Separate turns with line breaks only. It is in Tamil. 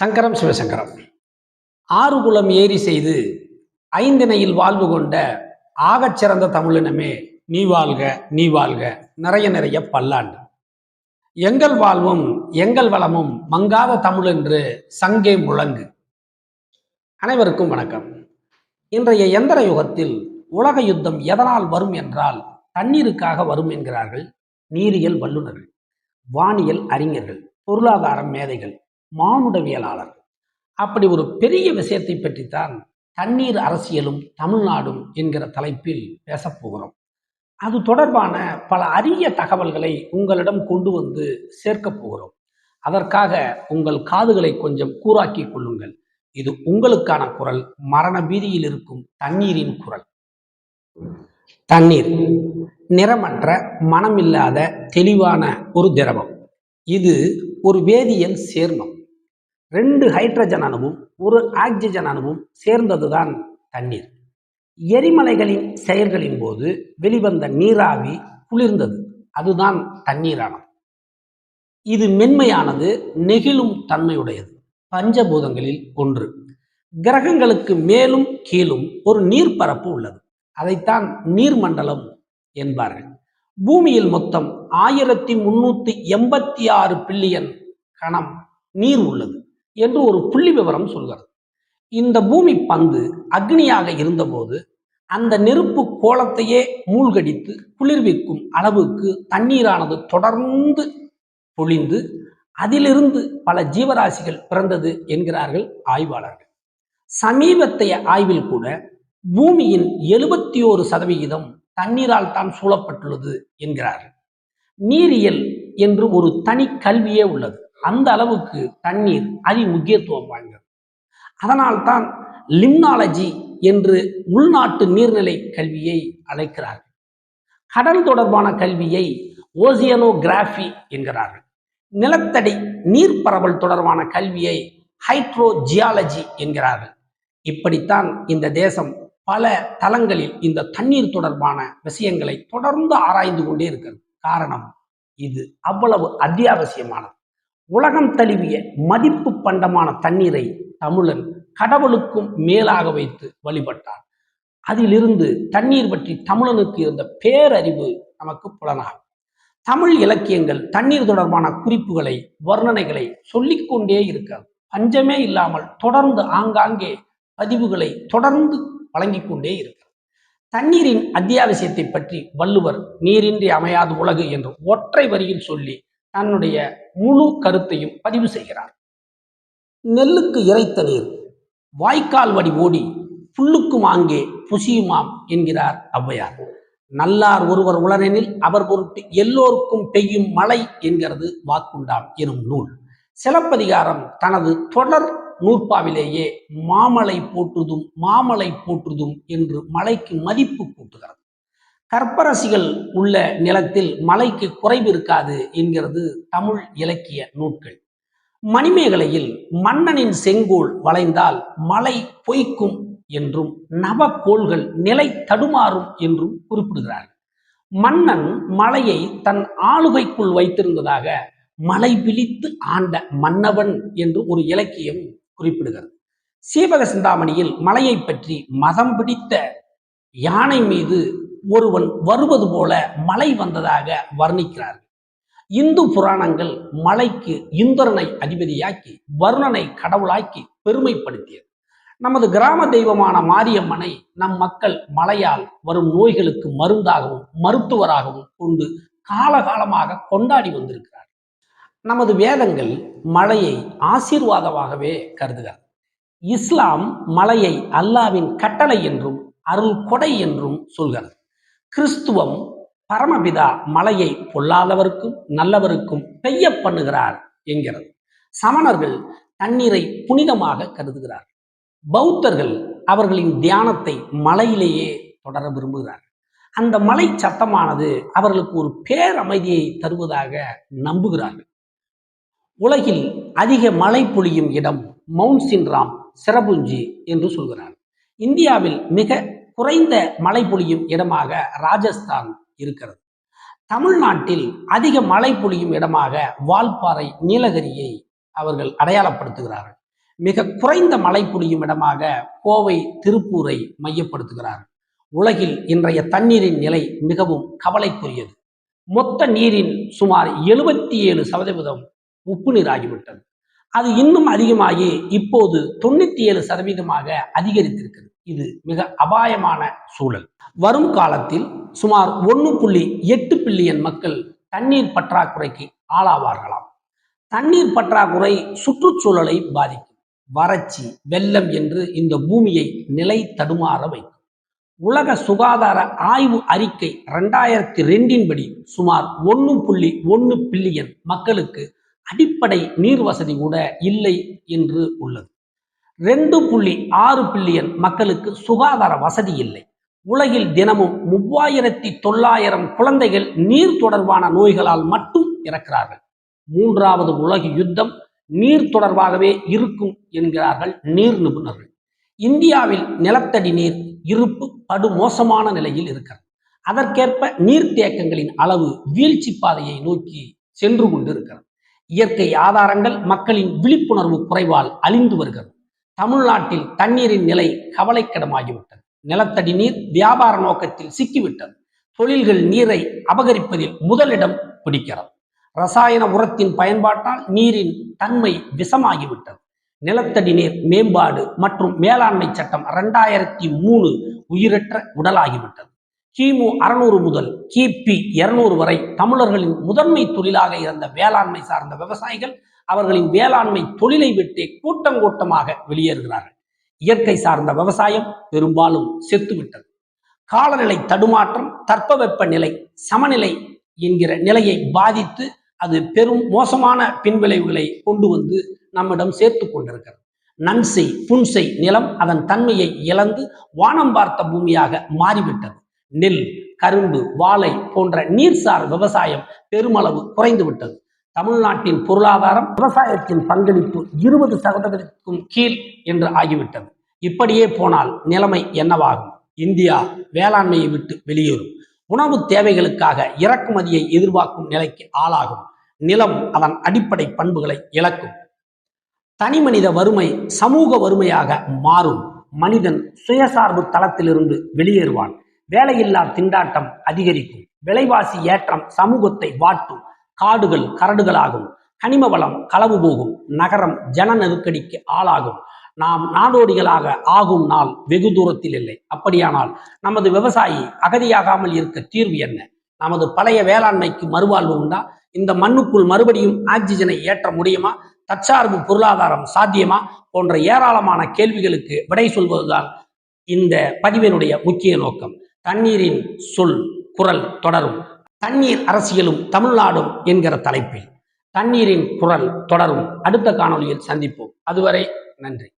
சங்கரம் சிவசங்கரம். ஆறு குலம் ஏரி செய்து ஐந்திணையில் வாழ்வு கொண்ட ஆகச் சிறந்த தமிழினமே நீ வாழ்க நீ வாழ்க நிறைய நிறைய பல்லாண்டு. எங்கள் வாழ்வும் எங்கள் வளமும் மங்காத தமிழ் என்று சங்கே முழங்கு. அனைவருக்கும் வணக்கம். இன்றைய எந்திர யுகத்தில் உலக யுத்தம் எதனால் வரும் என்றால் தண்ணீருக்காக வரும் என்கிறார்கள் நீரியல் வல்லுநர்கள் வானியல் அறிஞர்கள் பொருளாதார மேதைகள். மானுடவியலாளர் அப்படி ஒரு பெரிய விஷயத்தை பற்றித்தான் தண்ணீர் அரசியலும் தமிழ்நாடும் என்கிற தலைப்பில் பேசப் போகிறோம். அது தொடர்பான பல அரிய தகவல்களை உங்களிடம் கொண்டு வந்து சேர்க்கப் போகிறோம். அதற்காக உங்கள் காதுகளை கொஞ்சம் கூறாக்கிக் கொள்ளுங்கள். இது உங்களுக்கான குரல் மரண பீதியில் இருக்கும் தண்ணீரின் குரல். தண்ணீர் நிறமற்ற மனமில்லாத தெளிவான ஒரு திரவம். இது ஒரு வேதியியல் சேர்மம். ரெண்டு ஹைட்ரஜன் அணுவும் ஒரு ஆக்சிஜன் அணுவும் சேர்ந்ததுதான் தண்ணீர். எரிமலைகளின் செயல்களின் போது வெளிவந்த நீராவி குளிர்ந்தது. அதுதான் தண்ணீரானது. இது மென்மையானது நெகிழும் தன்மையுடையது. பஞ்சபூதங்களில் ஒன்று. கிரகங்களுக்கு மேலும் கீழும் ஒரு நீர்ப்பரப்பு உள்ளது. அதைத்தான் நீர்மண்டலம் என்பார்கள். பூமியில் மொத்தம் ஆயிரத்தி முன்னூத்தி எண்பத்தி ஆறு பில்லியன் கணம் நீர் உள்ளது. என்று ஒரு புள்ளி விவரம் சொல்கிறது. இந்த பூமி பந்து அக்னியாக இருந்தபோது அந்த நெருப்பு கோலத்தையே மூழ்கடித்து குளிர்விக்கும் அளவுக்கு தண்ணீரானது தொடர்ந்து பொழிந்து அதிலிருந்து பல ஜீவராசிகள் பிறந்தது என்கிறார்கள் ஆய்வாளர்கள். சமீபத்தைய ஆய்வில் கூட பூமியின் எழுபத்தி ஓரு சதவிகிதம் தண்ணீரால் தான் சூழப்பட்டுள்ளது என்கிறார்கள். நீரியல் என்று ஒரு தனி கல்வியே உள்ளது. அந்த அளவுக்கு தண்ணீர் அதி முக்கியத்துவம் வாய்ந்தது. அதனால்தான் லிம்னாலஜி என்று உள்நாட்டு நீர்நிலை கல்வியை அழைக்கிறார்கள். கடல் தொடர்பான கல்வியை ஓசியனோகிராஃபி என்கிறார்கள். நிலத்தடி நீர் பரவல் தொடர்பான கல்வியை ஹைட்ரோஜியாலஜி என்கிறார்கள். இப்படித்தான் இந்த தேசம் பல தளங்களில் இந்த தண்ணீர் தொடர்பான விஷயங்களை தொடர்ந்து ஆராய்ந்து கொண்டே இருக்கிறது. காரணம் இது அவ்வளவு அத்தியாவசியமானது. உலகம் தழுவிய மதிப்பு பண்டமான தண்ணீரை தமிழன் கடவுளுக்கும் மேலாக வைத்து வழிபட்டான். அதிலிருந்து தண்ணீர் பற்றி தமிழனுக்கு இருந்த பேரறிவு நமக்கு புலனாகும். தமிழ் இலக்கியங்கள் தண்ணீர் தொடர்பான குறிப்புகளை வர்ணனைகளை சொல்லிக்கொண்டே இருக்கிறது பஞ்சமே இல்லாமல் தொடர்ந்து ஆங்காங்கே பதிவுகளை தொடர்ந்து வழங்கிக் கொண்டே இருக்கிறது தண்ணீரின் அத்தியாவசியத்தை பற்றி வள்ளுவர் நீரின்றி அமையாது உலகு என்று ஒற்றை வரியில் சொல்லி தன்னுடைய முழு கருத்தையும் பதிவு செய்கிறார். நெல்லுக்கு இறைத்த நீர் வாய்க்கால் வடி ஓடி புல்லுக்கும் ஆங்கே புசியுமாம் என்கிறார் ஔவையார். நல்லார் ஒருவர் உளரெனில் அவர் பொருட்டு எல்லோருக்கும் பெய்யும் மழை என்கிறது வாக்குண்டாம் எனும் நூல். சிலப்பதிகாரம் தனது தொடர் நூற்பாவிலேயே மாமலை போற்றுதும் மாமலை போற்றுதும் என்று மலைக்கு மதிப்பு கூட்டுகிறது. கற்பரசிகள் உள்ள நிலத்தில் மலைக்கு குறைவு இருக்காது என்கிறது தமிழ் இலக்கிய நூட்கள் மணிமேகலையில் மன்னனின் செங்கோல் வளைந்தால் மலை பொய்க்கும் என்றும் நவக்கோள்கள் நிலை தடுமாறும் என்றும் குறிப்பிடுகிறார்கள் மன்னன் மலையை தன் ஆளுகைக்குள் வைத்திருந்ததாக மலை விழித்து ஆண்ட மன்னவன் என்று ஒரு இலக்கியம் குறிப்பிடுகிறது. சீவக சிந்தாமணியில் மலையை பற்றி மதம் பிடித்த யானை மீது ஒருவன் வருவது போல மலை வந்ததாக வர்ணிக்கிறார்கள். இந்து புராணங்கள் மலைக்கு இந்திரனை அதிபதியாக்கி வருணனை கடவுளாக்கி பெருமைப்படுத்தியது. நமது கிராம தெய்வமான மாரியம்மனை நம் மக்கள் மலையால் வரும் நோய்களுக்கு மருந்தாகவும் மருத்துவராகவும் கொண்டு காலகாலமாக கொண்டாடி வந்திருக்கிறார் நமது வேதங்கள் மழையை ஆசீர்வாதமாகவே கருதுகிறார் இஸ்லாம் மலையை அல்லாவின் கட்டளை என்றும் அருள் கொடை என்றும் சொல்கிறது. கிறிஸ்துவம் பரமபிதா மலையை பொல்லாதவருக்கும் நல்லவருக்கும் பெய்ய பண்ணுகிறார் என்கிறது. சமணர்கள் தண்ணீரை புனிதமாக கருதுகிறார். பௌத்தர்கள் அவர்களின் தியானத்தை மலையிலேயே தொடர விரும்புகிறார். அந்த மலை சத்தமானது அவர்களுக்கு ஒரு பேரமைதியை தருவதாக நம்புகிறார்கள். உலகில் அதிக மழை பொழியும் இடம் மவுண்ட் சின்ராம் சிரபுஞ்சி என்று சொல்கிறார் இந்தியாவில் மிக குறைந்த மழை பொழியும் இடமாக ராஜஸ்தான் இருக்கிறது. தமிழ்நாட்டில் அதிக மழை பொழியும் இடமாக வால்பாறை நீலகிரியை அவர்கள் அடையாளப்படுத்துகிறார்கள். மிக குறைந்த மழை பொழியும் இடமாக கோவை திருப்பூரை மையப்படுத்துகிறார்கள். உலகில் இன்றைய தண்ணீரின் நிலை மிகவும் கவலைக்குரியது. மொத்த நீரின் சுமார் எழுபத்தி ஏழு சதவீதம் உப்பு நீராகிவிட்டது அது இன்னும் அதிகமாகி இப்போது தொண்ணூத்தி ஏழு சதவீதமாக அதிகரித்திருக்கிறது. இது மிக அபாயமான சூழல். வரும் காலத்தில் சுமார் ஒன்று புள்ளி எட்டு பில்லியன் மக்கள் தண்ணீர் பற்றாக்குறைக்கு ஆளாவார்களாம். தண்ணீர் பற்றாக்குறை சுற்றுச்சூழலை பாதிக்கும். வறட்சி வெள்ளம் என்று இந்த பூமியை நிலை தடுமாற வைக்கும். உலக சுகாதார ஆய்வு அறிக்கை ரெண்டாயிரத்தி ரெண்டின்படி சுமார் ஒன்று புள்ளி ஒன்று பில்லியன் மக்களுக்கு அடிப்படை நீர் வசதி கூட இல்லை என்று உள்ளது. ரெண்டு புள்ளி ஆறு பில்லியன் மக்களுக்கு சுகாதார வசதி இல்லை. உலகில் தினமும் மூவாயிரத்தி தொள்ளாயிரம் குழந்தைகள் நீர் தொடர்பான நோய்களால் மட்டும் இறக்கிறார்கள். மூன்றாவது உலக யுத்தம் நீர் தொடர்பாகவே இருக்கும் என்கிறார்கள் நீர் நிபுணர்கள். இந்தியாவில் நிலத்தடி நீர் இருப்பு படுமோசமான நிலையில் இருக்கிறது. அதற்கேற்ப நீர்த்தேக்கங்களின் அளவு வீழ்ச்சி பாதையை நோக்கி சென்று கொண்டிருக்கிறது. இயற்கை ஆதாரங்கள் மக்களின் விழிப்புணர்வு குறைவால் அழிந்து வருகிறது. தமிழ்நாட்டில் தண்ணீரின் நிலை கவலைக்கிடமாகிவிட்டது. நிலத்தடி நீர் வியாபார நோக்கத்தில் சிக்கிவிட்டது. தொழில்கள் நீரை அபகரிப்பதில் முதலிடம் பிடிக்கிறது. ரசாயன உரத்தின் பயன்பாட்டால் நீரின் தன்மை விஷமாகிவிட்டது. நிலத்தடி நீர் மேம்பாடு மற்றும் மேலாண்மை சட்டம் ரெண்டாயிரத்தி மூணு உயிரற்ற உடலாகிவிட்டது. கிமு அறுநூறு முதல் கிபி இருநூறு வரை தமிழர்களின் முதன்மை தொழிலாக இருந்த வேளாண்மை சார்ந்த விவசாயிகள் அவர்களின் வேளாண்மை தொழிலை விட்டு கூட்டம் கூட்டமாக வெளியேறுகிறார்கள். இயற்கை சார்ந்த விவசாயம் பெரும்பாலும் செத்துவிட்டது. காலநிலை தடுமாற்றம் தட்பவெப்ப நிலை சமநிலை என்கிற நிலையை பாதித்து அது பெரும் மோசமான பின்விளைவுகளை கொண்டு வந்து நம்மிடம் சேர்த்து கொண்டிருக்கிறது. நன்சை புன்சை நிலம் அதன் தன்மையை இழந்து வானம் பார்த்த பூமியாக மாறிவிட்டது. நெல் கரும்பு வாழை போன்ற நீர்சார் விவசாயம் பெருமளவு குறைந்து விட்டது தமிழ்நாட்டின் பொருளாதாரம் விவசாயத்தின் பங்களிப்பு இருபது சதவீதத்திற்கும் கீழ் என்று ஆகிவிட்டது. இப்படியே போனால் நிலைமை என்னவாகும்? இந்தியா வேளாண்மையை விட்டு வெளியேறும். உணவு தேவைகளுக்காக இறக்குமதியை எதிர்பார்க்கும் நிலைக்கு ஆளாகும். நிலம் அதன் அடிப்படை பண்புகளை இழக்கும். தனிமனித வறுமை சமூக வறுமையாக மாறும். மனிதன் சுயசார்பு தளத்திலிருந்து வெளியேறுவான். வேலையில்லா திண்டாட்டம் அதிகரிக்கும். விலைவாசி ஏற்றம் சமூகத்தை வாட்டும். காடுகள் கரடுகளாகும். கனிம வளம் களவு போகும். நகரம் ஜன நெருக்கடிக்கு ஆளாகும். நாம் நாடோடிகளாக ஆகும் நாள் வெகு தூரத்தில் இல்லை. அப்படியானால் நமது விவசாயி அகதியாகாமல் இருக்க தீர்வு என்ன? நமது பழைய வேளாண்மைக்கு மறுவாழ்வு உண்டா? இந்த மண்ணுக்குள் மறுபடியும் ஆக்சிஜனை ஏற்ற முடியுமா? தற்சார்பு பொருளாதாரம் சாத்தியமா? போன்ற ஏராளமான கேள்விகளுக்கு விடை சொல்வதுதான் இந்த பதிவினுடைய முக்கிய நோக்கம். தண்ணீரின் சொல் குரல் தொடரும். தண்ணீர் அரசியலும் தமிழ்நாடும் என்கிற தலைப்பில் தண்ணீரின் குரல் தொடரும். அடுத்த காணொளியில் சந்திப்போம். அதுவரை நன்றி.